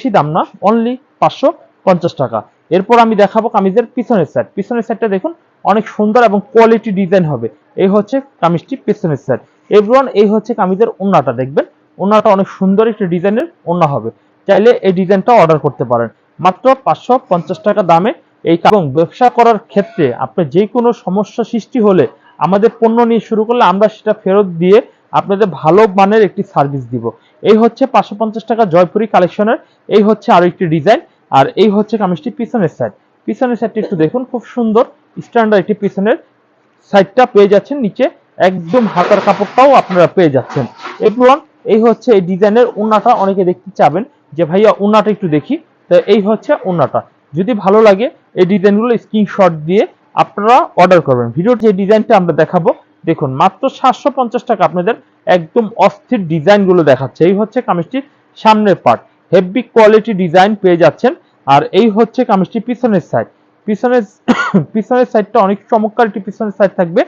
বেশি দাম না অনলি পাঁচশো পঞ্চাশ টাকা। এরপর আমি দেখাবো কামিজের পিছনের সাইড পিছনের সাইডটা দেখুন, অনেক সুন্দর এবং কোয়ালিটি ডিজাইন হবে। এই হচ্ছে কামিজটি পিছনের সাইড এভরিওয়ান, এই হচ্ছে কামিজের ওন্নাটা দেখবেন। ওন্নাটা অনেক সুন্দর একটি ডিজাইনের ওন্না হবে। চাইলে এই ডিজাইনটা অর্ডার করতে পারেন। মাত্র পাঁচশো পঞ্চাশ টাকা দামে এই এবং ব্যবসা করার ক্ষেত্রে আপনার যে কোনো সমস্যা সৃষ্টি হলে আমাদের পণ্য নিয়ে শুরু করলে আমরা সেটা ফেরত দিয়ে আপনাদের ভালো মানের একটি সার্ভিস দিব। এই হচ্ছে পাঁচশো পঞ্চাশ টাকা জয়পুরি কালেকশনের এই হচ্ছে আরও একটি ডিজাইন আর এই হচ্ছে কামিজটি পিছনের সাইড পিছনের সাইডটি একটু দেখুন, খুব সুন্দর স্ট্যান্ডার্ড একটি পিছনের সাইডটা পেয়ে যাচ্ছেন, নিচে একদম হাতার কাপড়টাও আপনারা পেয়ে যাচ্ছেন। এবং এই হচ্ছে এই ডিজাইনের উন্নাটা, অনেকে দেখতে চাবেন যে, ভাইয়া, উন্নাটা একটু দেখি। তো এই হচ্ছে উন্নাটা। যদি ভালো লাগে, এই ডিজাইনগুলো স্ক্রিনশট দিয়ে আপনারা অর্ডার করবেন। ভিডিওর যে ডিজাইনটা আমরা দেখাবো দেখুন, মাত্র সাতশো পঞ্চাশ টাকা আপনাদের একদম অস্থির ডিজাইনগুলো দেখাচ্ছে। এই হচ্ছে কামিজটির সামনের পার্ট হেভি কোয়ালিটি ডিজাইন পেয়ে যাচ্ছেন। আর এই হচ্ছে কামিজটির পিছনের সাইড পিছনের পিছনের সাইডটা অনেক চমৎকার একটি পিছনের সাইড থাকবে।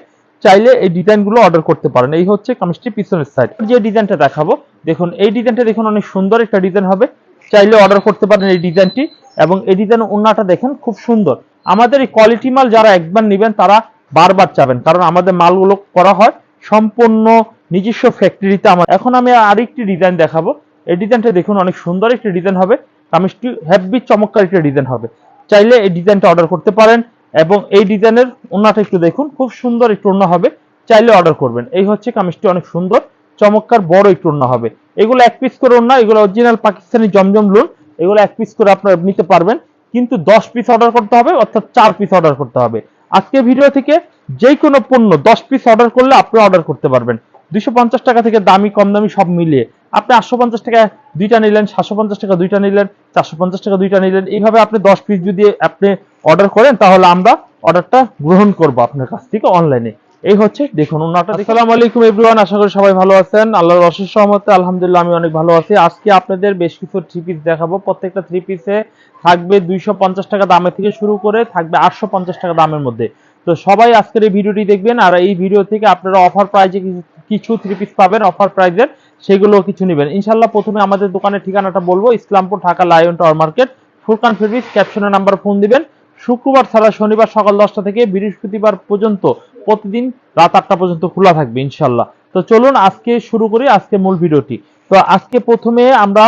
চাইলে এই ডিজাইনগুলো অর্ডার করতে পারেন। এই হচ্ছে কামিজটির পিছনের সাইড যে ডিজাইনটা দেখাবো, দেখুন, এই ডিজাইনটা দেখুন, অনেক সুন্দর একটা ডিজাইন হবে। চাইলে অর্ডার করতে পারেন এই ডিজাইনটি এবং এই ডিজাইন ওন্নাটা দেখেন, খুব সুন্দর। আমাদের এই কোয়ালিটি মাল যারা একবার নেবেন, তারা বারবার চাবেন। কারণ আমাদের মালগুলো করা হয় সম্পূর্ণ নিজস্ব ফ্যাক্টরিতে আমার এখন আমি আরেকটি ডিজাইন দেখাবো। এই ডিজাইনটা দেখুন, অনেক সুন্দর একটি ডিজাইন হবে। কামিজটি হেভি চমৎকার একটি ডিজাইন হবে। চাইলে এই ডিজাইনটা অর্ডার করতে পারেন এবং এই ডিজাইনের ওন্নাটা একটু দেখুন, খুব সুন্দর একটু ওন্না হবে। চাইলে অর্ডার করবেন। এই হচ্ছে কামিজটি অনেক সুন্দর, চমৎকার, বড় একটু ওন্না হবে। এগুলো এক পিস করে ওন্না এগুলো অরিজিনাল পাকিস্তানি জমজম লুন এগুলো এক পিস করে আপনারা নিতে পারবেন। কিন্তু দশ পিস অর্ডার করতে হবে, অর্থাৎ চার পিস অর্ডার করতে হবে। আজকে ভিডিও থেকে যে কোনো পণ্য দশ পিস অর্ডার করলে আপনি অর্ডার করতে পারবেন। দুইশো পঞ্চাশ টাকা থেকে দামি কম দামি সব মিলিয়ে। আপনি আটশো পঞ্চাশ টাকা দুইটা নিলেন, সাতশো পঞ্চাশ টাকা দুইটা নিলেন, চারশো পঞ্চাশ টাকা দুইটা নিলেন। এইভাবে আপনি দশ পিস যদি আপনি অর্ডার করেন, তাহলে আমরা অর্ডারটা গ্রহণ করব আপনার কাছ থেকে অনলাইনে এই হচ্ছে, দেখুন ওনাটা আসসালামু আলাইকুম এভরিওয়ান আশা করি সবাই ভালো আছেন। আল্লাহর অশেষ সহমতে আলহামদুলিল্লাহ, আমি অনেক ভালো আছি। আজকে আপনাদের বেশ কিছু থ্রি পিস দেখাবো। প্রত্যেকটা থ্রি পিসে থাকবে দুইশো পঞ্চাশ টাকা দামের থেকে শুরু করে থাকবে আটশো পঞ্চাশ টাকা দামের মধ্যে। তো সবাই আজকের এই ভিডিওটি দেখবেন, আর এই ভিডিও থেকে আপনারা অফার প্রাইজে কিছু থ্রি পিস পাবেন অফার প্রাইজের সেগুলো কিছু নেবেন। ইনশাল্লাহ প্রথমে আমাদের দোকানের ঠিকানাটা বলব, Islampur Dhaka lion tower market, Furqan fabrics ক্যাপশনের number phone দিবেন। শুক্রবার ছাড়া শনিবার সকাল দশটা থেকে বৃহস্পতিবার পর্যন্ত প্রতিদিন রাত আটটা পর্যন্ত খোলা থাকবে ইনশাল্লাহ তো চলুন আজকে শুরু করি, আজকে মূল ভিডিওটি। তো আজকে প্রথমে আমরা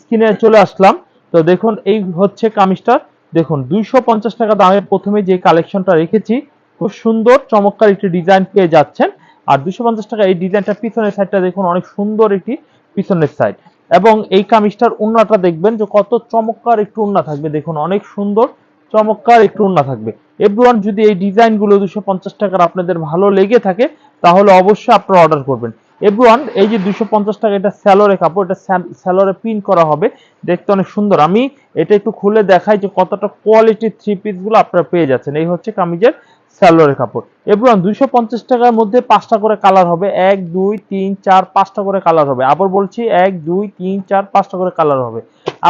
স্ক্রিনে চলে আসলাম। তো দেখুন, এই হচ্ছে কামিজটা। দেখুন, দুইশো পঞ্চাশ টাকা দামে প্রথমে যে কালেকশনটা রেখেছি, খুব সুন্দর, চমৎকার একটি ডিজাইন পেয়ে যাচ্ছেন। আর দুশো পঞ্চাশ টাকা এই ডিজাইনটা পিছনের সাইডটা দেখুন, অনেক সুন্দর একটি পিছনের সাইড। এবং এই কামিজটার উন্নাটা দেখবেন যে কত চমৎকার একটু উন্না থাকবে। দেখুন, অনেক সুন্দর চমৎকার একটু উন্না থাকবে। এভরিওয়ান যদি এই ডিজাইনগুলো দুশো পঞ্চাশ টাকার আপনাদের ভালো লেগে থাকে, তাহলে অবশ্যই আপনারা অর্ডার করবেন। এভরিওয়ান এই যে দুশো পঞ্চাশ টাকা, এটা স্যালোরে কাপড়, এটা স্যালোরে প্রিন্ট করা হবে। দেখতে অনেক সুন্দর। আমি এটা একটু খুলে দেখাই যে কতটা কোয়ালিটির থ্রি পিসগুলো আপনারা পেয়ে যাচ্ছেন। এই হচ্ছে কামিজের স্যালোরের কাপড়। এভরিওয়ান দুশো পঞ্চাশ টাকার মধ্যে পাঁচটা করে কালার হবে। এক, দুই, তিন, চার, পাঁচটা করে কালার হবে। আবার বলছি, এক, দুই, তিন, চার, পাঁচটা করে কালার হবে।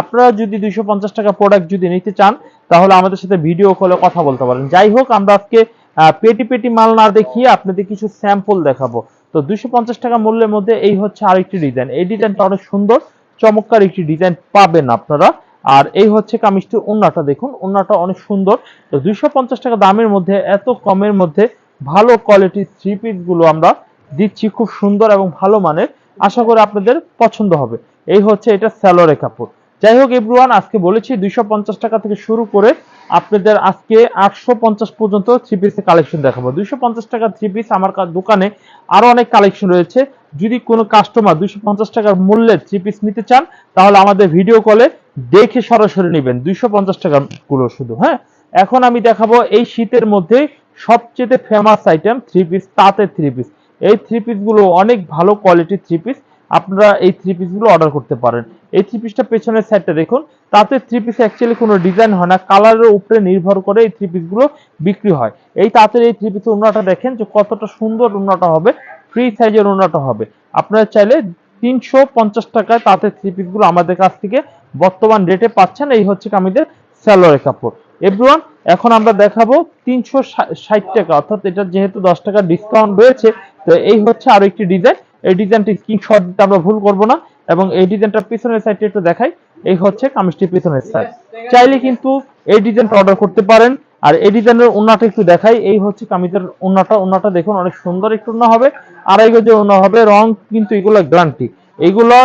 আপনারা যদি দুইশো পঞ্চাশ টাকা প্রোডাক্ট যদি নিতে চান তাহলে আমাদের সাথে ভিডিও কলে কথা বলতে পারেন। যাই হোক, আমরা আজকে পেটি পেটি মাল না দেখিয়ে আপনাদের কিছু স্যাম্পল দেখাবো। তো পঞ্চাশ টাকা মূল্যের মধ্যে এই হচ্ছে আরেকটি ডিজাইন এই ডিজাইনটা অনেক সুন্দর, চমৎকার একটি ডিজাইন পাবেন আপনারা। আর এই হচ্ছে কামিজটির ওন্নাটা দেখুন ওন্নাটা অনেক সুন্দর। তো দুইশো পঞ্চাশ টাকা দামের মধ্যে, এত কমের মধ্যে ভালো কোয়ালিটির থ্রি পিসগুলো আমরা দিচ্ছি খুব সুন্দর এবং ভালো মানের। আশা করি আপনাদের পছন্দ হবে। এই হচ্ছে এটা স্যালোরে কাপড়। যাই হোক এভরিওয়ান আজকে বলেছি দুইশো পঞ্চাশ টাকা থেকে শুরু করে আপনাদের আজকে আটশো পঞ্চাশ পর্যন্ত থ্রি পিসের কালেকশন দেখাবো। দুইশো পঞ্চাশ টাকা থ্রি পিস আমার দোকানে আরও অনেক কালেকশন রয়েছে। যদি কোনো কাস্টমার দুইশো পঞ্চাশ টাকার মূল্যের থ্রি পিস নিতে চান, তাহলে আমাদের ভিডিও কলে দেখে সরাসরি নেবেন। দুইশো পঞ্চাশ টাকা গুলো শুধু হ্যাঁ? এখন আমি দেখাবো এই শীতের মধ্যে সবচেয়ে ফেমাস আইটেম থ্রি পিস তাঁতের থ্রি পিস এই থ্রি পিসগুলো অনেক ভালো কোয়ালিটির থ্রি পিস আপনারা এই থ্রি পিসগুলো অর্ডার করতে পারেন। এই থ্রি পিসটা পেছনের সাইডটা দেখুন, তাতে থ্রি পিস অ্যাকচুয়ালি কোনো ডিজাইন হয় না কালারের উপরে নির্ভর করে এই থ্রি পিসগুলো বিক্রি হয়। এই তাঁতের এই থ্রি পিস উন্নাটা দেখেন যে কতটা সুন্দর উন্নাটা হবে ফ্রি সাইজের উন্নাটা হবে। আপনারা চাইলে তিনশো পঞ্চাশ টাকায় তাঁতের থ্রি পিসগুলো আমাদের কাছ থেকে বর্তমান রেটে পাচ্ছেন, এই হচ্ছে কামিদের স্যালোরে কাপড়। এভরিওয়ান এখন আমরা দেখাবো তিনশো ষাট টাকা, অর্থাৎ এটা যেহেতু দশ টাকা ডিসকাউন্ট রয়েছে, তো এই হচ্ছে আরও একটি ডিজাইন এই ডিজাইনটি স্ক্রিনশট দিতে আমরা ভুল করব না এবং এই ডিজাইনটা পিছনের সাইডটা একটু দেখাই। এই হচ্ছে কামিজটির পিছনের সাইড চাইলে কিন্তু এই ডিজাইনটা অর্ডার করতে পারেন। আর এই ডিজাইনের ওন্নাটা একটু দেখাই। এই হচ্ছে কামিজের ওন্নাটা ওন্নাটা দেখুন অনেক সুন্দর একটু ওন্না হবে। আড়াই গজের ওন্না হবে। রং কিন্তু এগুলো গ্রান্টি এইগুলো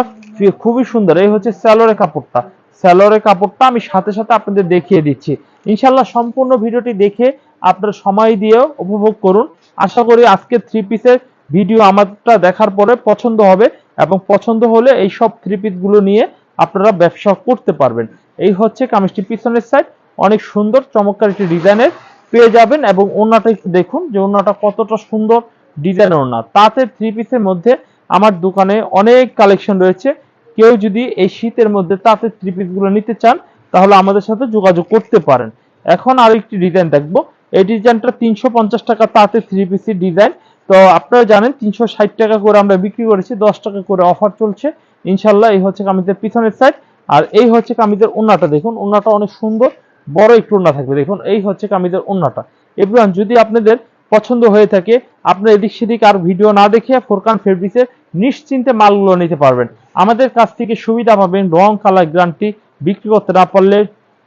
খুবই সুন্দর। এই হচ্ছে স্যালোরের কাপড়টা। স্যালোরের কাপড়টা আমি সাথে সাথে আপনাদের দেখিয়ে দিচ্ছি। ইনশাল্লাহ সম্পূর্ণ ভিডিওটি দেখে আপনারা সময় দিয়েও উপভোগ করুন। আশা করি আজকে থ্রি পিসের ভিডিও আমারটা দেখার পরে পছন্দ হবে এবং পছন্দ হলে এই সব থ্রি পিসগুলো নিয়ে আপনারা ব্যবসা করতে পারবেন। এই হচ্ছে কামিজটি পিছনের সাইড অনেক সুন্দর, চমৎকার একটি ডিজাইনের পেয়ে যাবেন এবং ওনাটা একটু দেখুন যে ওনাটা কতটা সুন্দর ডিজাইনের ওনা তাতে থ্রি পিসের মধ্যে আমার দোকানে অনেক কালেকশন রয়েছে। কেউ যদি এই শীতের মধ্যে তাতে থ্রি পিসগুলো নিতে চান, তাহলে আমাদের সাথে যোগাযোগ করতে পারেন। এখন আরেকটি ডিজাইন দেখব। এই ডিজাইনটা তিনশো পঞ্চাশ টাকা তাতে থ্রি পিসের ডিজাইন তো আপনারা জানেন, তিনশো ষাট টাকা করে আমরা বিক্রি করেছি, দশ টাকা করে অফার চলছে। ইনশাল্লাহ এই হচ্ছে কামিজের পিছনের সাইড আর এই হচ্ছে কামিজের ওন্নাটা, দেখুন, ওন্নাটা অনেক সুন্দর। বড় একটু ওন্না থাকবে, দেখুন, এই হচ্ছে কামিজের ওন্নাটা। এবার যদি আপনাদের পছন্দ হয়ে থাকে, আপনার এদিক সেদিক আর ভিডিও না দেখে ফোরকান ফেব্রিক্সের নিশ্চিন্তে মালগুলো নিতে পারবেন। আমাদের কাছ থেকে সুবিধা পাবেন রং, কালার গ্রান্টি বিক্রি করতে না পারলে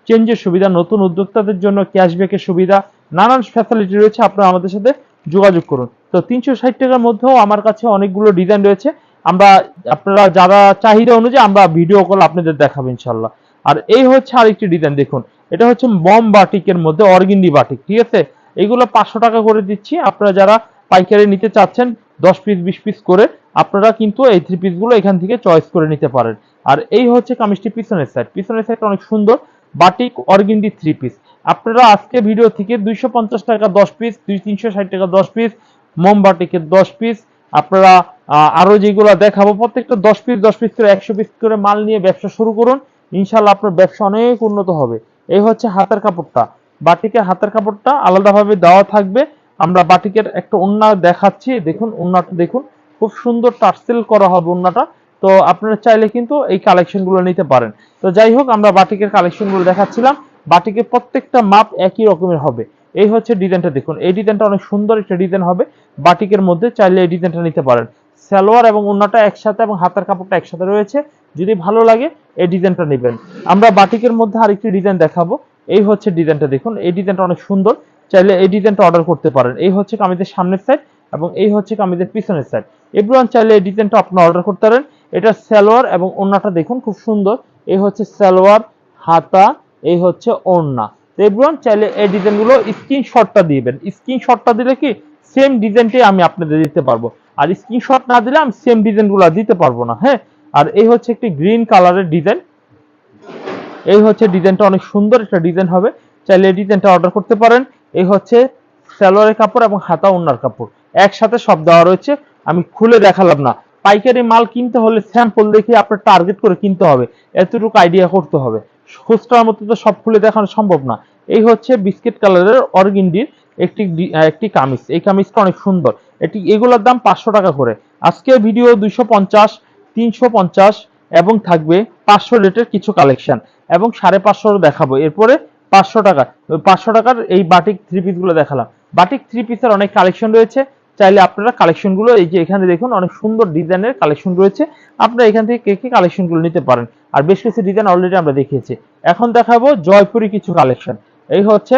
চেঞ্জের সুবিধা, নতুন উদ্যোক্তাদের জন্য ক্যাশব্যাকের সুবিধা। নানান ফ্যাসিলিটি রয়েছে, আপনারা আমাদের সাথে যোগাযোগ করুন। তো তিনশো ষাট টাকার মধ্যেও আমার কাছে অনেকগুলো ডিজাইন রয়েছে। আমরা, আপনারা যারা চাহিদা অনুযায়ী আমরা ভিডিও কল আপনাদের দেখাবো ইনশাল্লাহ আর এই হচ্ছে আরেকটি ডিজাইন দেখুন। এটা হচ্ছে বম বাটিকের মধ্যে অর্গিন্ডি বাটিক, ঠিক আছে? এইগুলো পাঁচশো টাকা করে দিচ্ছি। আপনারা যারা পাইকারি নিতে চাচ্ছেন, দশ পিস বিশ পিস করে, আপনারা কিন্তু এই থ্রি পিসগুলো এখান থেকে চয়েস করে নিতে পারেন। আর এই হচ্ছে কামিজটি পিছনের সাইড পিছনের সাইড অনেক সুন্দর। বাটিক অর্গিন্ডি থ্রি পিস আপনারা আজকে ভিডিও থেকে দুইশো পঞ্চাশ টাকা দশ পিস দুই তিনশো ষাট টাকা দশ পিস মোম বাটিকের দশ পিস আপনারা আরও যেগুলো দেখাবো, প্রত্যেকটা দশ পিস দশ পিস করে একশো পিস করে মাল নিয়ে ব্যবসা শুরু করুন। ইনশাল্লাহ আপনার ব্যবসা অনেক উন্নত হবে। এই হচ্ছে হাতের কাপড়টা। বাটিকের হাতের কাপড়টা আলাদাভাবে দেওয়া থাকবে। আমরা বাটিকের একটা ওন্না দেখাচ্ছি। দেখুন ওন্নাটা দেখুন। খুব সুন্দর টার্সেল করা হবে ওন্নাটা তো আপনারা চাইলে কিন্তু এই কালেকশনগুলো নিতে পারেন। তো যাই হোক, আমরা বাটিকের কালেকশনগুলো দেখাচ্ছিলাম। বাটিকের প্রত্যেকটা মাপ একই রকমের হবে। এই হচ্ছে ডিজাইনটা দেখুন। এই ডিজাইনটা অনেক সুন্দর একটা ডিজাইন হবে। বাটিকের মধ্যে চাইলে এই ডিজাইনটা নিতে পারেন। সালোয়ার এবং ওন্নাটা একসাথে এবং হাতের কাপড়টা একসাথে রয়েছে। যদি ভালো লাগে, এই ডিজাইনটা নেবেন। আমরা বাটিকের মধ্যে আরেকটি ডিজাইন দেখাবো। এই হচ্ছে ডিজাইনটা দেখুন। এই ডিজাইনটা অনেক সুন্দর। চাইলে এই ডিজাইনটা অর্ডার করতে পারেন। এই হচ্ছে কামিজের সামনের সাইড এবং এই হচ্ছে কামিজের পিছনের সাইড এভরিওয়ান চাইলে এই ডিজাইনটা আপনি অর্ডার করতে পারেন। এটা সালোয়ার এবং ওন্নাটা দেখুন, খুব সুন্দর। এই হচ্ছে সালোয়ার, হাতা, এই হচ্ছে ওন্না। তো এভরিওয়ান চাইলে এই ডিজাইনগুলো স্ক্রিনশটটা দিবেন। স্ক্রিনশটটা দিলে কি সেম ডিজাইনটাই আমি আপনাদের দিতে পারব। আর স্ক্রিনশট না দিলে আমি সেম ডিজাইনগুলো দিতে পারব না হ্যাঁ? আর এই হচ্ছে একটি গ্রিন কালারের ডিজাইন। এই হচ্ছে ডিজাইনটা অনেক সুন্দর একটা ডিজাইন হবে। চাইলে এই ডিজাইনটা অর্ডার করতে পারেন। এই হচ্ছে সালোয়ারের কাপড় এবং হাতা ওন্নার কাপড়। একসাথে সব দেওয়া রয়েছে। আমি খুলে দেখালাম না। পাইকারি মাল কিনতে হলে স্যাম্পল দেখে আপনার টার্গেট করে কিনতে হবে। এতটুকু আইডিয়া করতে হবে। খুচরার মধ্যে তো সব খুলে দেখানো সম্ভব না। এই হচ্ছে বিস্কিট কালারের অর্গিন্ডির একটি একটি কামিজ। এই কামিজটা অনেক সুন্দর। এটি, এগুলোর দাম পাঁচশো টাকা করে। আজকে ভিডিও দুইশো পঞ্চাশ, তিনশো পঞ্চাশ এবং থাকবে পাঁচশো রেটের কিছু কালেকশন এবং সাড়ে পাঁচশো দেখাবো। এরপরে পাঁচশো টাকা। পাঁচশো টাকার এই বাটিক থ্রি পিসগুলো দেখালাম। বাটিক থ্রি পিসের অনেক কালেকশন রয়েছে। চাইলে আপনারা কালেকশনগুলো এই যে এখানে দেখুন, অনেক সুন্দর ডিজাইনের কালেকশন রয়েছে। আপনারা এখান থেকে কে কে কালেকশনগুলো নিতে পারেন। আর বেশ কিছু ডিজাইন অলরেডি আমরা দেখিয়েছি। এখন দেখাবো জয়পুরি কিছু কালেকশন এই হচ্ছে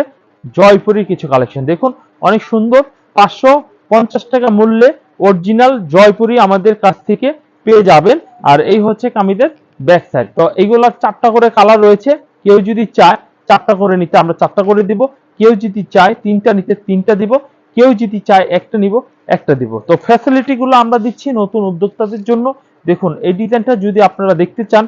জয়পুরি কিছু কালেকশন দেখুন, অনেক সুন্দর। পাঁচশো পঞ্চাশ টাকা মূল্যে অরিজিনাল জয়পুরি আমাদের কাছ থেকে পেয়ে যাবেন। আর এই হচ্ছে কামিদের ব্যাক সাইড তো এইগুলার চারটা করে কালার রয়েছে। কেউ যদি চায়, চারটা করে নিতে আমরা চারটা করে দিব। কেউ যদি চায়, তিনটা নিতে তিনটা দিব। কেউ যদি চায়, একটা নিব, একটা দিব। তো ফ্যাসিলিটি গুলো আমরা দিচ্ছি নতুন উদ্যোক্তাদের জন্য। দেখুন, এই ডিজাইনটা যদি আপনারা দেখতে চান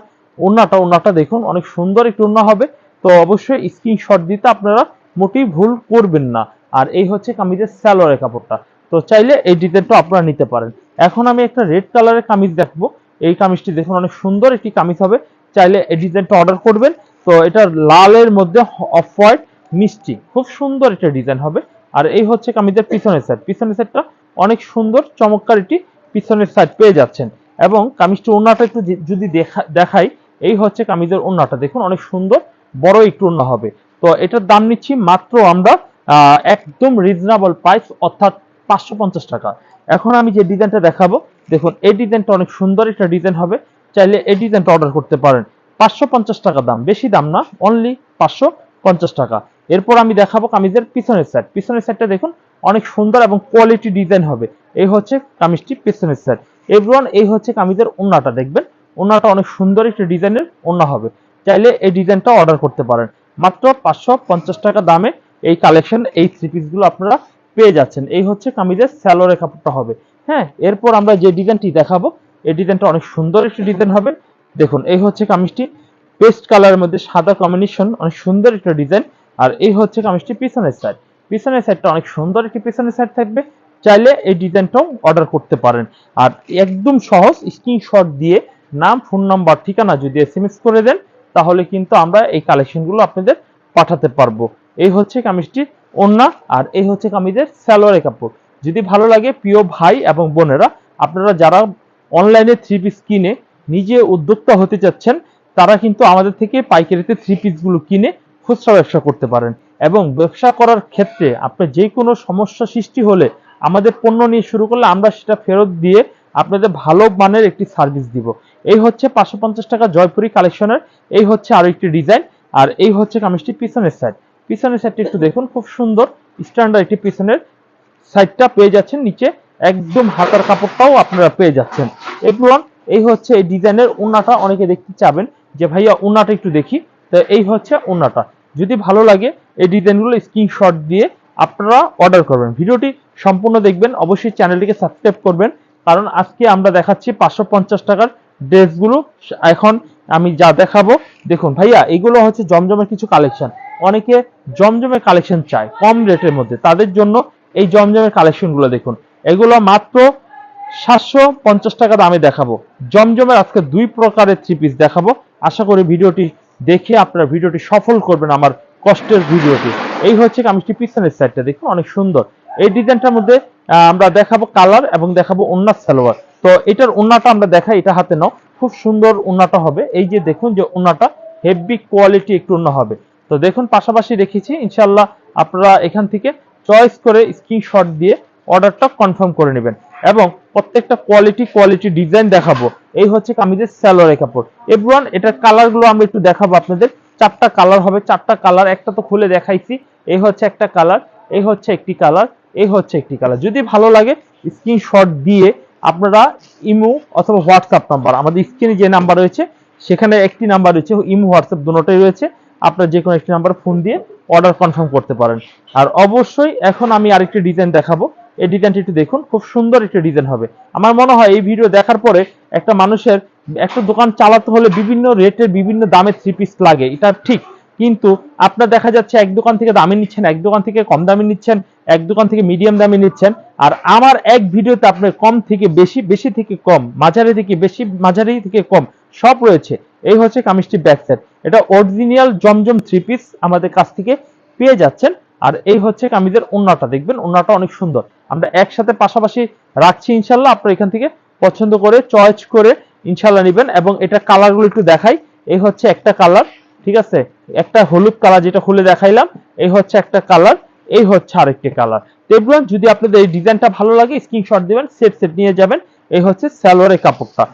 ওনাটা ওনাটা দেখুন, অনেক সুন্দর একটি ওনা হবে। তো অবশ্যই স্ক্রিনশট দিতে আপনারা মোটেই ভুল করবেন না। আর এই হচ্ছে কামিজের স্যালোয়ারের কাপড়টা। তো চাইলে এই ডিজাইনটা আপনারা নিতে পারেন। এখন আমি একটা রেড কালারের কামিজ দেখব। এই কামিজটি দেখুন, অনেক সুন্দর একটি কামিজ হবে। চাইলে এই ডিজাইনটা অর্ডার করবেন। তো এটা লালের মধ্যে অফ হোয়াইট মিষ্টি। খুব সুন্দর একটা ডিজাইন হবে। আর এই হচ্ছে কামিজের পিছনের সাইড পিছনের সাইডটা অনেক সুন্দর, চমৎকার একটি পিছনের সাইড পেয়ে যাচ্ছেন। এবং কামিজটি ওন্নাটা একটু যদি দেখা, দেখাই এই হচ্ছে কামিজের ওন্নাটা। দেখুন, অনেক সুন্দর বড় একটু ওন্না হবে। তো এটার দাম নিচ্ছি মাত্র আমরা একদম রিজনেবল প্রাইস অর্থাৎ পাঁচশো পঞ্চাশ টাকা। এখন আমি যে ডিজাইনটা দেখাবো, দেখুন, এই ডিজাইনটা অনেক সুন্দর একটা ডিজাইন হবে। চাইলে এই ডিজাইনটা অর্ডার করতে পারেন। পাঁচশো পঞ্চাশ টাকা দাম, বেশি দাম না অনলি পাঁচশো পঞ্চাশ টাকা। এরপর আমি দেখাবো কামিজের পিছনের সাইড পিছনের সাইডটা দেখুন, অনেক সুন্দর এবং কোয়ালিটি ডিজাইন হবে। এই হচ্ছে কামিজটি পিছনের সাইড এভরিওয়ান, এই হচ্ছে কামিজের ওন্নাটা, দেখবেন। ওন্নাটা অনেক সুন্দর একটি ডিজাইনের ওন্না হবে। চাইলে এই ডিজাইনটা অর্ডার করতে পারেন। মাত্র পাঁচশো পঞ্চাশ টাকা দামে এই কালেকশন এই থ্রি পিসগুলো আপনারা পেয়ে যাচ্ছেন। এই হচ্ছে কামিজের স্যালোরের কাপড়টা হবে। হ্যাঁ এরপর আমরা যে ডিজাইনটি দেখাবো, এই ডিজাইনটা অনেক সুন্দর একটি ডিজাইন হবে। দেখুন, এই হচ্ছে কামিজটি পেস্ট কালারের মধ্যে সাদা কম্বিনেশন অনেক সুন্দর একটা ডিজাইন। আর এই হচ্ছে কামিজটি পিছনের সাইড পিছনের সাইডটা অনেক সুন্দর একটি পিছনের সাইড থাকবে। চাইলে এই ডিজাইনটাও অর্ডার করতে পারেন। আর একদম সহজ স্ক্রিনশট দিয়ে নাম ফোন নাম্বার ঠিকানা যদি এসএমএস করে দেন, তাহলে কিন্তু আমরা এই কালেকশনগুলো আপনাদের পাঠাতে পারব। এই হচ্ছে কামিজটি ওন্না আর এই হচ্ছে কামিজের স্যালোয়ারের কাপড়। যদি ভালো লাগে, প্রিয় ভাই এবং বোনেরা, আপনারা যারা অনলাইনে থ্রি পিস কিনে নিজে উদ্যোক্তা হতে চাচ্ছেন, তারা কিন্তু আমাদের থেকে পাইকারিতে থ্রি পিসগুলো কিনে খুচরা ব্যবসা করতে পারেন। এবং ব্যবসা করার ক্ষেত্রে আপনার যে কোনো সমস্যা সৃষ্টি হলে আমাদের পণ্য নিয়ে শুরু করলে আমরা সেটা ফেরত দিয়ে আপনাদের ভালো মানের একটি সার্ভিস দিব। এই হচ্ছে পাঁচশো পঞ্চাশ টাকা জয়পুরি কালেকশনের, এই হচ্ছে আরও একটি ডিজাইন, আর এই হচ্ছে কামিজটি পিছনের সাইড পিছনের সাইডটি একটু দেখুন, খুব সুন্দর স্ট্যান্ডার্ড একটি পিছনের সাইডটা পেয়ে যাচ্ছেন, নিচে একদম হাতার কাপড়টাও আপনারা পেয়ে যাচ্ছেন। এভরিওয়ান এই হচ্ছে এই ডিজাইনের উন্নাটা, অনেকে দেখতে চাবেন যে, ভাইয়া, উন্নাটা একটু দেখি। তো এই হচ্ছে উন্নাটা। যদি ভালো লাগে এই ডিজাইনগুলো স্ক্রিনশট দিয়ে আপনারা অর্ডার করবেন। ভিডিওটি সম্পূর্ণ দেখবেন, অবশ্যই চ্যানেলটিকে সাবস্ক্রাইব করবেন, কারণ আজকে আমরা দেখাচ্ছি পাঁচশো পঞ্চাশ টাকার ড্রেসগুলো এখন আমি যা দেখাবো, দেখুন ভাইয়া, এগুলো হচ্ছে জমজমের কিছু কালেকশন অনেকে জমজমের কালেকশন চায়, কম রেটের মধ্যে। তাদের জন্য এই জমজমের কালেকশনগুলো দেখুন। এগুলো মাত্র সাতশো পঞ্চাশ টাকা দামে দেখাবো। জমজমের আজকে দুই প্রকারের থ্রি পিস দেখাবো। আশা করি ভিডিওটি দেখে আপনার ভিডিওটি সফল করবেন আমার কষ্টের ভিডিওটি। এই হচ্ছে কামিজটি পিছনের সাইডটা দেখুন অনেক সুন্দর। এই ডিজাইনটার মধ্যে আমরা দেখাবো কালার এবং দেখাবো অন্য সালোয়ার। তো এটার ওন্নাটা আমরা দেখাই, এটা হাতে নাও। খুব সুন্দর উন্নাটা হবে। এই যে দেখুন যে ওন্নাটা হেভি কোয়ালিটি একটু ওন্না হবে। তো দেখুন, পাশাপাশি রেখেছি ইনশাল্লাহ আপনারা এখান থেকে চয়েস করে স্ক্রিনশট দিয়ে অর্ডারটা কনফার্ম করে নেবেন। এবং প্রত্যেকটা কোয়ালিটি কোয়ালিটি ডিজাইন দেখাবো। এই হচ্ছে কামিজের স্যালোয়ারের কাপড়। এভরিওয়ান, এটার কালারগুলো আমরা একটু দেখাবো আপনাদের। চারটা কালার হবে, চারটা কালার একটা তো খুলে দেখাইছি। এই হচ্ছে একটা কালার এই হচ্ছে একটি কালার এই হচ্ছে একটি কালার যদি ভালো লাগে স্ক্রিনশট দিয়ে আপনারা ইমো অথবা হোয়াটসঅ্যাপ নাম্বার, আমাদের স্ক্রিনে যে নাম্বার রয়েছে, সেখানে একটি নাম্বার রয়েছে, ইমো, হোয়াটসঅ্যাপ দুটোই রয়েছে। আপনারা যে কোনো একটি নাম্বার ফোন দিয়ে অর্ডার কনফার্ম করতে পারেন। আর অবশ্যই এখন আমি আরেকটি ডিজাইন দেখাবো। এই ডিজাইনটি একটু দেখুন, খুব সুন্দর একটি ডিজাইন হবে। আমার মনে হয় এই ভিডিও দেখার পরে একটা মানুষের, একটা দোকান চালাতে হলে বিভিন্ন রেটের বিভিন্ন দামের থ্রি পিস লাগে, এটা ঠিক। কিন্তু আপনার দেখা যাচ্ছে এক দোকান থেকে দামে নিচ্ছেন, এক দোকান থেকে কম দামে নিচ্ছেন, এক দোকান থেকে মিডিয়াম দামে নিচ্ছেন। আর আমার এক ভিডিওতে আপনার কম থেকে বেশি বেশি থেকে কম, মাঝারি থেকে বেশি, মাঝারি থেকে কম সব রয়েছে। এই হচ্ছে কামিজটি ব্যাক সাইড এটা অরিজিনাল জমজম থ্রি পিস আমাদের কাছ থেকে পেয়ে যাচ্ছেন। আর এই হচ্ছে কামিজের ওন্নাটা দেখবেন ওন্নাটা অনেক সুন্দর। আমরা একসাথে পাশাপাশি রাখছি ইনশাল্লাহ, আপনারা এখান থেকে পছন্দ করে চয়েস করে ইনশাল্লাহ নেবেন। এবং এটা কালারগুলো একটু দেখাই। এই হচ্ছে একটা কালার ঠিক আছে? একটা হলুদ কালার যেটা খুলে দেখাইলাম, এই হচ্ছে একটা কালার এই হচ্ছে আরেকটি কালার এভরিওয়ান যদি আপনাদের এই ডিজাইনটা ভালো লাগে স্ক্রিনশট দিবেন সেট সেট নিয়ে যাবেন, এই হচ্ছে সালোয়ারের কাপড়টা।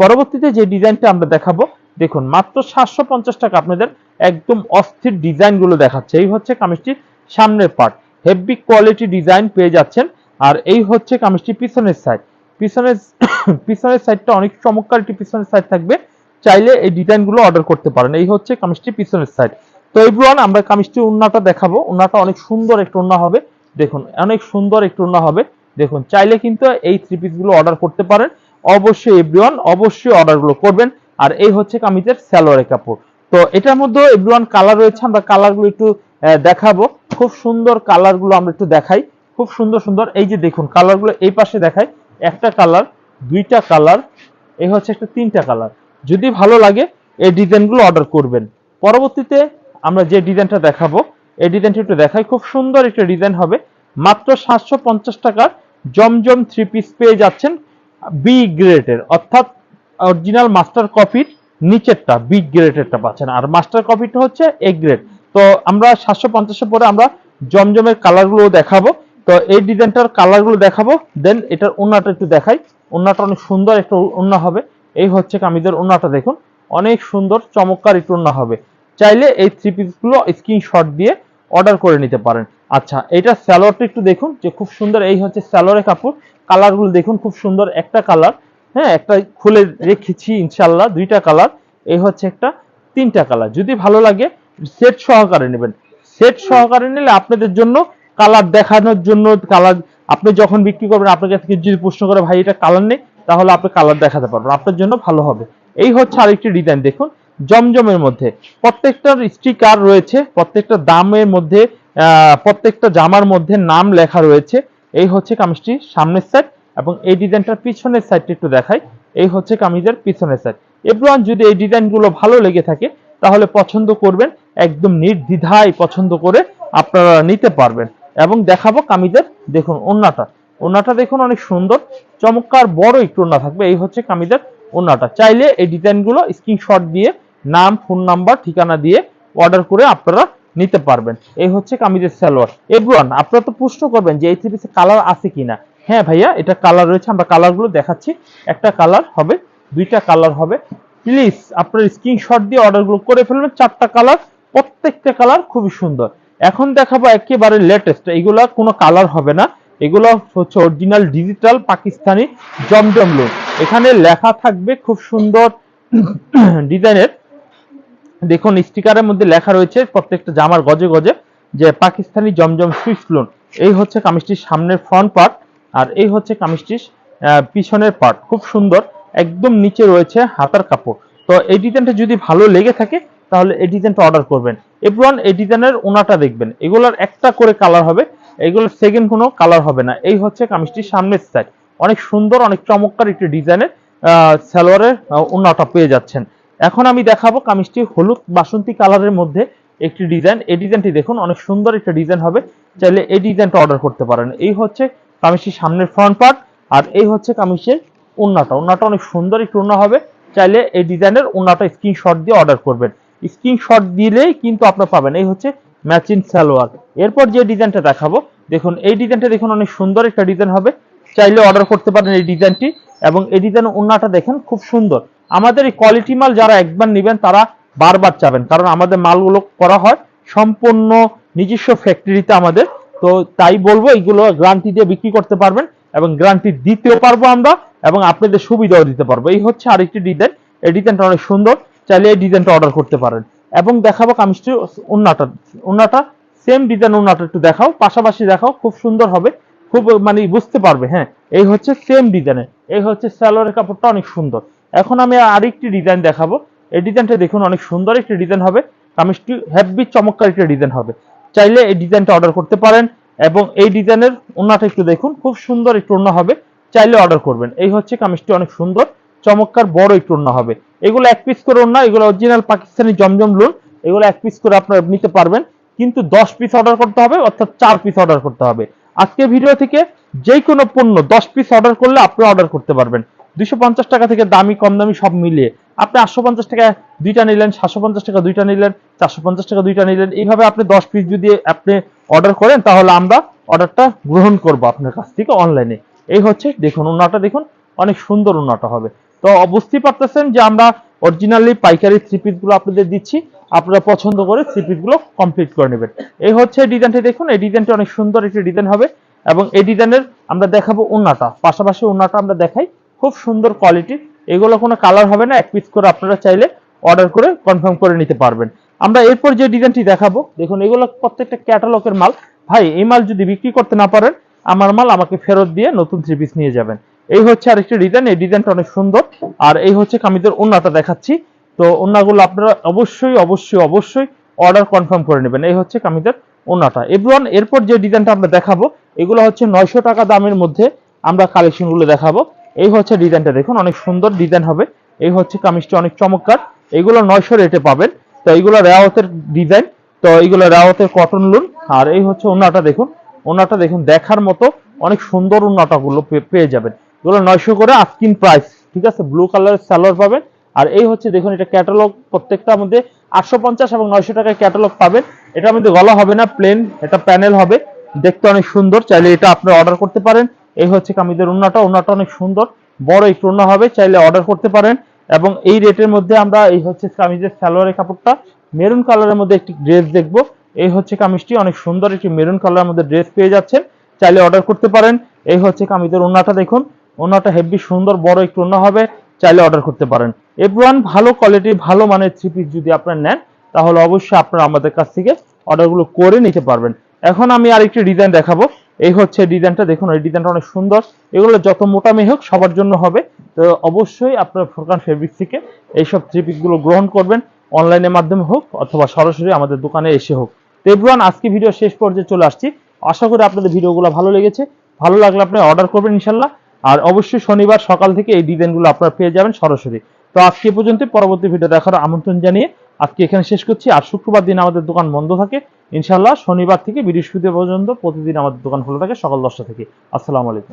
পরবর্তীতে যে ডিজাইনটা আমরা দেখাবো, দেখুন, মাত্র সাতশো পঞ্চাশ টাকা আপনাদের একদম অস্থির ডিজাইনগুলো দেখাচ্ছে। এই হচ্ছে কামিজটির সামনের পার্ট হেভি কোয়ালিটি ডিজাইন পেয়ে যাচ্ছেন। আর এই হচ্ছে কামিজটি পিছনের সাইড পিছনের পিছনের সাইডটা অনেক চমৎকার একটি পিছনের সাইড থাকবে। চাইলে এই ডিজাইনগুলো অর্ডার করতে পারেন। এই হচ্ছে কামিজটি পিছনের সাইড তো এভরিওয়ান আমরা কামিজটি উন্নাটা দেখাবো। উন্নাটা অনেক সুন্দর একটু উন্না হবে। দেখুন, অনেক সুন্দর একটু উন্না হবে। দেখুন, চাইলে কিন্তু এই থ্রি পিসগুলো অর্ডার করতে পারেন। অবশ্যই এভরিওয়ান অবশ্যই অর্ডারগুলো করবেন। আর এই হচ্ছে কামিজের স্যালোয়ারের কাপড়। তো এটার মধ্যে এভরিওয়ান কালার রয়েছে, আমরা কালারগুলো একটু দেখাবো। খুব সুন্দর কালারগুলো আমরা একটু দেখাই। খুব সুন্দর সুন্দর। এই যে দেখুন কালারগুলো এই পাশে দেখাই। একটা কালার দুইটা কালার এই হচ্ছে একটা তিনটা কালার যদি ভালো লাগে, এই ডিজাইনগুলো অর্ডার করবেন। পরবর্তীতে আমরা যে ডিজাইনটা দেখাবো, এই ডিজাইনটা একটু দেখাই। খুব সুন্দর একটা ডিজাইন হবে। মাত্র সাতশো পঞ্চাশ টাকার জমজম থ্রি পিস পেয়ে যাচ্ছেন বি গ্রেডের অর্থাৎ অরিজিনাল মাস্টার কপির নিচেরটা বি গ্রেডেরটা পাচ্ছেন। আর মাস্টার কপিটা হচ্ছে এ গ্রেড তো আমরা সাতশো পঞ্চাশের পরে আমরা জমজমের কালারগুলো দেখাবো। তো এই ডিজাইনটার কালারগুলো দেখাবো দেন এটার ওন্নাটা একটু দেখাই। ওন্নাটা অনেক সুন্দর একটা ওন্না হবে। এই হচ্ছে কামিজের ওন্নাটা দেখুন। অনেক সুন্দর, চমৎকার একটু ওন্না হবে। চাইলে এই থ্রি পিসগুলো স্ক্রিনশট দিয়ে অর্ডার করে নিতে পারেন। আচ্ছা এটা স্যালোয়ারটা একটু দেখুন, যে খুব সুন্দর, এই হচ্ছে স্যালোয়ারের কাপড়। কালারগুলো দেখুন, খুব সুন্দর একটা কালার হ্যাঁ একটা খুলে রেখেছি ইনশাল্লাহ দুইটা কালার এই হচ্ছে একটা, তিনটা কালার যদি ভালো লাগে সেট সহকারে নেবেন। সেট সহকারে নিলে আপনাদের জন্য কালার দেখানোর জন্য কালার আপনি যখন বিক্রি করবেন, আপনার কাছে কেউ যদি প্রশ্ন করে, ভাই, এটা কালার নেই? তাহলে আপনি কালার দেখাতে পারবেন। আপনার জন্য ভালো হবে। এই হচ্ছে আরেকটি ডিজাইন দেখুন। জমজমের মধ্যে প্রত্যেকটার স্টিকার রয়েছে, প্রত্যেকটা দামের মধ্যে প্রত্যেকটা জামার মধ্যে নাম লেখা রয়েছে। এই হচ্ছে কামিজটি সামনের সাইড এবং এই ডিজাইনটার পিছনের সাইডটা একটু দেখাই। এই হচ্ছে কামিজের পিছনের সাইড এভরিওয়ান, যদি এই ডিজাইনগুলো ভালো লেগে থাকে, তাহলে পছন্দ করবেন, একদম নির্দ্বিধায় পছন্দ করে আপনারা নিতে পারবেন। এবং দেখাবো কামিজের, দেখুন, ওন্নাটা। ওন্নাটা দেখুন অনেক সুন্দর, চমৎকার বড় একটু ওন্না থাকবে, এই হচ্ছে কামিজের ওন্নাটা চাইলে এই ডিজাইনগুলো স্ক্রিনশট দিয়ে, নাম, ফোন নাম্বার, ঠিকানা দিয়ে অর্ডার করে আপনারা নিতে পারবেন। এই হচ্ছে কামিজের সালোয়ার। এভরিওয়ান, আপনারা তো প্রশ্ন করবেন যে এই থ্রি পিসে কালার আছে কিনা। হ্যাঁ ভাইয়া, এটা কালার রয়েছে, আমরা কালারগুলো দেখাচ্ছি। একটা কালার হবে, দুইটা কালার হবে। প্লিজ আপনার স্ক্রিনশট দিয়ে অর্ডারগুলো করে ফেলবেন, চারটা কালার প্রত্যেকটা কালার খুবই সুন্দর। এখন দেখাবো একেবারে লেটেস্ট এগুলা কোনো কালার হবে না। এগুলো হচ্ছে original digital Pakistani Zamzam look এখানে লেখা থাকবে খুব সুন্দর ডিজাইনের। দেখুন স্টিকারের মধ্যে লেখা রয়েছে প্রত্যেকটা জামার গজে গজে যে পাকিস্তানি জমজম সুইস লোন এই হচ্ছে কামিজটির সামনের ফ্রন্ট পার্ট আর এই হচ্ছে কামিজটির পিছনের পার্ট খুব সুন্দর, একদম নিচে রয়েছে হাতার কাপড়। তো এই ডিজাইনটা যদি ভালো লেগে থাকে, তাহলে এই ডিজাইনটা অর্ডার করবেন। এভরিওয়ান এই ডিজাইনের ওনাটা দেখবেন। এগুলোর একটা করে কালার হবে এগুলোর সেকেন্ড কোনো কালার হবে না। এই হচ্ছে কামিজটির সামনের সাইড অনেক সুন্দর, অনেক চমৎকার একটি ডিজাইনের সালোয়ারের ওনাটা পেয়ে যাচ্ছেন। এখন আমি দেখাবো কামিজটি হলুদ বাসন্তী কালারের মধ্যে একটি ডিজাইন। এই ডিজাইনটি দেখুন, অনেক সুন্দর একটা ডিজাইন হবে। চাইলে এই ডিজাইনটা অর্ডার করতে পারেন। এই হচ্ছে কামিজটির সামনের ফ্রন্ট পার্ট আর এই হচ্ছে কামিজের ওন্নাটা ওন্নাটা অনেক সুন্দর একটু ওন্না হবে। চাইলে এই ডিজাইনের ওন্নাটা স্ক্রিনশট দিয়ে অর্ডার করবেন। স্ক্রিনশট দিলেই কিন্তু আপনার পাবেন। এই হচ্ছে ম্যাচিং সালোয়ার। এরপর যে ডিজাইনটা দেখাবো, দেখুন, এই ডিজাইনটা দেখুন, অনেক সুন্দর একটা ডিজাইন হবে। চাইলে অর্ডার করতে পারেন এই ডিজাইনটি। এবং এই ডিজাইন ওন্নাটা দেখেন, খুব সুন্দর। আমাদের এই কোয়ালিটি মাল যারা একবার নেবেন, তারা বারবার চাবেন। কারণ আমাদের মালগুলো করা হয় সম্পূর্ণ নিজস্ব ফ্যাক্টরিতে আমাদের। তো তাই বলব, এইগুলো গ্যারান্টি দিয়ে বিক্রি করতে পারবেন এবং গ্যারান্টি দিতেও পারব আমরা এবং আপনাদের সুবিধাও দিতে পারব। এই হচ্ছে আরেকটি ডিজাইন এই ডিজাইনটা অনেক সুন্দর। চাইলে এই ডিজাইনটা অর্ডার করতে পারেন। এবং দেখাবো কামিজটি উন্নাটা উন্নাটা সেম ডিজাইন উন্নাটা একটু দেখাও। পাশাপাশি দেখাও, খুব সুন্দর হবে। খুব মানে বুঝতে পারবে হ্যাঁ। এই হচ্ছে সেম ডিজাইনের এই হচ্ছে স্যালোয়ারের কাপড়টা অনেক সুন্দর। এখন আমি আরেকটি ডিজাইন দেখাবো। এই ডিজাইনটা দেখুন, অনেক সুন্দর একটি ডিজাইন হবে। কামিজটি হ্যাভি চমৎকার একটি ডিজাইন হবে। চাইলে এই ডিজাইনটা অর্ডার করতে পারেন এবং এই ডিজাইনের ওন্নাটা একটু দেখুন, খুব সুন্দর একটু ওন্না হবে। চাইলে অর্ডার করবেন। এই হচ্ছে কামিজটি অনেক সুন্দর, চমৎকার, বড় একটু ওন্না হবে। এগুলো এক পিস করে ওন্না এগুলো অরিজিনাল পাকিস্তানি জমজম লুন এগুলো এক পিস করে আপনারা নিতে পারবেন। কিন্তু দশ পিস অর্ডার করতে হবে, অর্থাৎ চার পিস অর্ডার করতে হবে। আজকে ভিডিও থেকে যে কোনো পণ্য দশ পিস অর্ডার করলে আপনি অর্ডার করতে পারবেন। দুশো পঞ্চাশ টাকা থেকে দামি কম দামি সব মিলিয়ে। আপনি আটশো পঞ্চাশ টাকা দুইটা নিলেন, সাতশো পঞ্চাশ টাকা দুইটা নিলেন, চারশো পঞ্চাশ টাকা দুইটা নিলেন। এইভাবে আপনি দশ পিস যদি আপনি অর্ডার করেন, তাহলে আমরা অর্ডারটা গ্রহণ করব আপনার কাছ থেকে অনলাইনে এই হচ্ছে, দেখুন ওনাটা দেখুন, অনেক সুন্দর ওনাটা হবে। তো বুঝতেই পারতেছেন যে আমরা অরিজিনালি পাইকারি থ্রি পিসগুলো আপনাদের দিচ্ছি। আপনারা পছন্দ করে থ্রি পিসগুলো কমপ্লিট করে নেবেন। এই হচ্ছে ডিজাইনটি দেখুন, এই ডিজাইনটি অনেক সুন্দর একটি ডিজাইন হবে এবং এই ডিজাইনের আমরা দেখাবো ওন্নাটা পাশাপাশি ওন্নাটা আমরা দেখাই, খুব সুন্দর কোয়ালিটি এগুলো কোনো কালার হবে না, এক পিস করে আপনারা চাইলে অর্ডার করে কনফার্ম করে নিতে পারবেন। আমরা এরপর যে ডিজাইনটি দেখাবো, দেখুন এগুলো প্রত্যেকটা ক্যাটালগের মাল। ভাই, এই মাল যদি বিক্রি করতে না পারেন, আমার মাল আমাকে ফেরত দিয়ে নতুন থ্রি পিস নিয়ে যাবেন। এই হচ্ছে আরেকটি ডিজাইন এই ডিজাইনটা অনেক সুন্দর। আর এই হচ্ছে কামিজের ওন্নাটা দেখাচ্ছি। তো ওন্নাগুলো আপনারা অবশ্যই অবশ্যই অবশ্যই অর্ডার কনফার্ম করে নেবেন। এই হচ্ছে কামিজের ওন্নাটা। এভরিওয়ান, এরপর যে ডিজাইনটা আমরা দেখাবো, এগুলো হচ্ছে নয়শো টাকা দামের মধ্যে আমরা কালেকশনগুলো দেখাবো। এই হচ্ছে ডিজাইনটা দেখুন, অনেক সুন্দর ডিজাইন হবে। এই হচ্ছে কামিজটা অনেক চমৎকার। এগুলো নয়শো রেটে পাবেন। তো এইগুলো রেওয়াতের ডিজাইন তো এইগুলো রেওয়াতের কটন লুন আর এই হচ্ছে ওনাটা দেখুন। ওনাটা দেখুন, দেখার মতো অনেক সুন্দর ওনাটা গুলো পে- পেয়ে যাবেন। এগুলো নয়শো করে আস্কিন প্রাইস ঠিক আছে? ব্লু কালারের সালোয়ার পাবেন। আর এই হচ্ছে, দেখুন, এটা ক্যাটালগ প্রত্যেকটার মধ্যে আটশো পঞ্চাশ এবং নয়শো টাকায় ক্যাটালগ পাবেন। এটার মধ্যে গলা হবে না প্লেন এটা প্যানেল হবে। দেখতে অনেক সুন্দর, চাইলে এটা আপনি অর্ডার করতে পারেন। এই হচ্ছে কামিজের উন্নাটা উন্নাটা অনেক সুন্দর। বড় একটু উন্না হবে, চাইলে অর্ডার করতে পারেন। এবং এই রেটের মধ্যে আমরা, এই হচ্ছে কামিজের সালোয়ারের কাপড়টা মেরুন কালারের মধ্যে একটি ড্রেস দেখব। এই হচ্ছে কামিজটি, অনেক সুন্দর একটি মেরুন কালারের মধ্যে ড্রেস পেয়ে যাচ্ছেন। চাইলে অর্ডার করতে পারেন। এই হচ্ছে কামিজের ওনাটা দেখুন। ওনাটা হেভি সুন্দর, বড় একটু ওনা হবে, চাইলে অর্ডার করতে পারেন। এভরিওয়ান ভালো কোয়ালিটির ভালো মানের থ্রি পিস যদি আপনারা নেন, তাহলে অবশ্যই আপনারা আমাদের কাছ থেকে অর্ডারগুলো করে নিতে পারবেন। এখন আমি আরেকটি ডিজাইন দেখাবো। এই হচ্ছে ডিজাইনটা দেখুন, এই ডিজাইনটা অনেক সুন্দর। এগুলো যত মোটা মেয়ে হোক, সবার জন্য হবে। তো অবশ্যই আপনার ফোরকান ফেব্রিক থেকে এইসব থ্রি পিসগুলো গ্রহণ করবেন অনলাইনের মাধ্যমে হোক, অথবা সরাসরি আমাদের দোকানে এসে হোক। তো আজকে ভিডিও শেষ পর্যায়ে চলে আসছি। আশা করি আপনাদের ভিডিওগুলো ভালো লেগেছে। ভালো লাগলে আপনি অর্ডার করবেন, ইনশাল্লাহ। আর অবশ্যই শনিবার সকাল থেকে এই ডিজাইনগুলো আপনারা পেয়ে যাবেন সরাসরি। তো আজকে পর্যন্ত, পরবর্তী ভিডিও দেখার আমন্ত্রণ জানিয়ে আজকে এখানে শেষ করছি। আর শুক্রবার দিন আমাদের দোকান বন্ধ থাকে। ইনশাল্লাহ শনিবার থেকে বৃহস্পতিবার পর্যন্ত প্রতিদিন আমাদের দোকান খোলা থাকে সকাল দশটা থেকে। আসসালামু আলাইকুম।